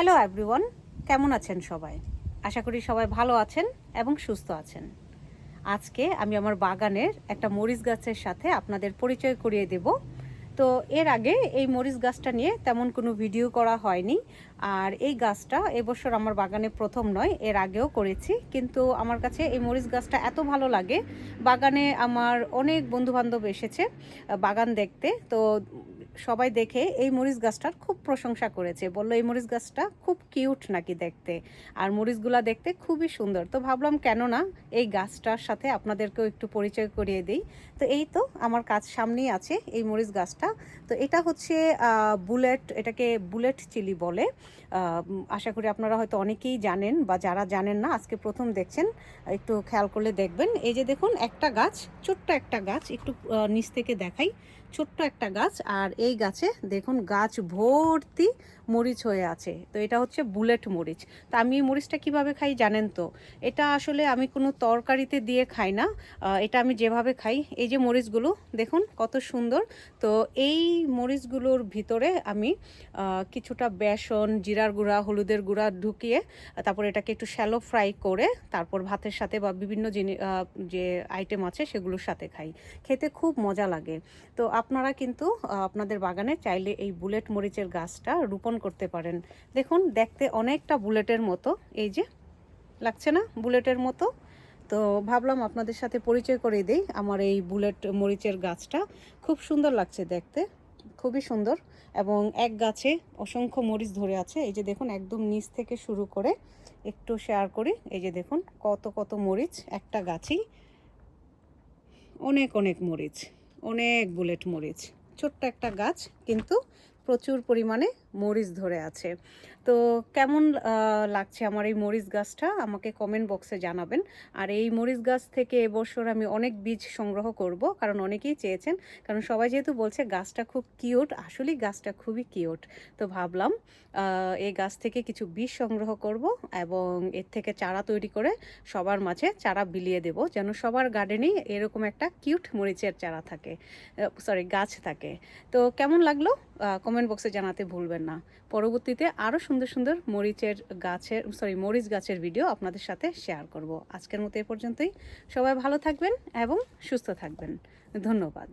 Hello everyone কেমন আছেন সবাই? আশা করি সবাই ভালো আছেন এবং সুস্থ আছেন। আজকে আমি আমার বাগানের একটা মরিচ গাছের সাথে আপনাদের পরিচয় করিয়ে দেব। তো এর আগে এই মরিচ গাছটা নিয়ে তেমন কোনো ভিডিও করা হয়নি। আর এই গাছটা এবছর আমার বাগানে প্রথম নয়, এর আগেও করেছি। কিন্তু আমার কাছে এই মরিচ গাছটা এত ভালো লাগে। বাগানে আমার অনেক বন্ধুবান্ধব এসেছে বাগান দেখতে। তো সবাই দেখে এই মরিচ গাছটার খুব প্রশংসা করেছে। বলল, এই মরিচ গাছটা খুব কিউট নাকি দেখতে? আর মরিচগুলা দেখতে খুবই সুন্দর। তো ভাবলাম, কেন না এই গাছটার সাথে আপনাদেরকেও একটু পরিচয় করিয়ে দিই। তো এই তো আমার কাজ সামনেই আছে এই মরিচ গাছটা। তো এটা হচ্ছে বুলেট, এটাকে বুলেট চিলি বলে। আশা করি আপনারা হয়তো অনেকেই জানেন বা যারা জানেন না, আজকে প্রথম দেখছেন, একটু খেয়াল করলে দেখবেন। এই যে দেখুন, একটা গাছ, ছোট্ট একটা গাছ, একটু নিচ থেকে দেখাই। ছোট্ট একটা গাছ, আর এই গাছে দেখুন গাছ ভর্তি মরিচ হয়ে আছে। তো এটা হচ্ছে বুলেট মরিচ। তো আমি এই মরিচটা কীভাবে খাই জানেন তো? এটা আসলে আমি কোনো তরকারিতে দিয়ে খাই না। এটা আমি যেভাবে খাই, এই যে মরিচগুলো, দেখুন কত সুন্দর। তো এই মরিচগুলোর ভিতরে আমি কিছুটা বেসন, জিরার গুঁড়া, হলুদের গুঁড়া ঢুকিয়ে, তারপর এটাকে একটু শ্যালো ফ্রাই করে, তারপর ভাতের সাথে বা বিভিন্ন যে আইটেম আছে সেগুলোর সাথে খাই। খেতে খুব মজা লাগে। তো আপনারা কিন্তু আপনাদের বাগানে চাইলে এই বুলেট মরিচের গাছটা রোপণ করতে পারেন। দেখুন, দেখতে অনেকটা বুলেটের মতো। এই যে, লাগছে না বুলেটের মতো? তো ভাবলাম আপনাদের সাথে পরিচয় করে দিই, আমার এই বুলেট মরিচের গাছটা। খুব সুন্দর লাগছে দেখতে, খুবই সুন্দর। এবং এক গাছে অসংখ্য মরিচ ধরে আছে। এই যে দেখুন, একদম নিচ থেকে শুরু করে একটু শেয়ার করি। এই যে দেখুন, কত কত মরিচ একটা গাছই অনেক অনেক মরিচ। অনেক বুলেট মরিচ ছোট্ট একটা গাছ কিন্তু প্রচুর পরিমাণে মরিচ ধরে আছে। তো কেমন লাগছে আমার এই মরিচ গাছটা? আমাকে কমেন্ট বক্সে জানাবেন। আর এই মরিচ গাছ থেকে এবছর আমি অনেক বীজ সংগ্রহ করব, কারণ অনেকেই চেয়েছেন, কারণ সবাই যেহেতু বলছে গাছটা খুব কিউট আসলেই গাছটা খুবই কিউট তো ভাবলাম এই গাছ থেকে কিছু বীজ সংগ্রহ করব এবং এর থেকে চারা তৈরি করে সবার মাঝে চারা বিলিয়ে দেব, যেন সবার গার্ডেনেই এরকম একটা কিউট মরিচের চারা থাকে সরি গাছ থাকে। তো কেমন লাগল? কমেন্ট বক্সে জানাতে ভুলবেন না। পরবর্তীতে আরও সুন্দর সুন্দর মরিচের গাছের সরি মরিচ গাছের ভিডিও আপনাদের সাথে শেয়ার করব। আজকের মতো এ পর্যন্তই। সবাই ভালো থাকবেন এবং সুস্থ থাকবেন। ধন্যবাদ।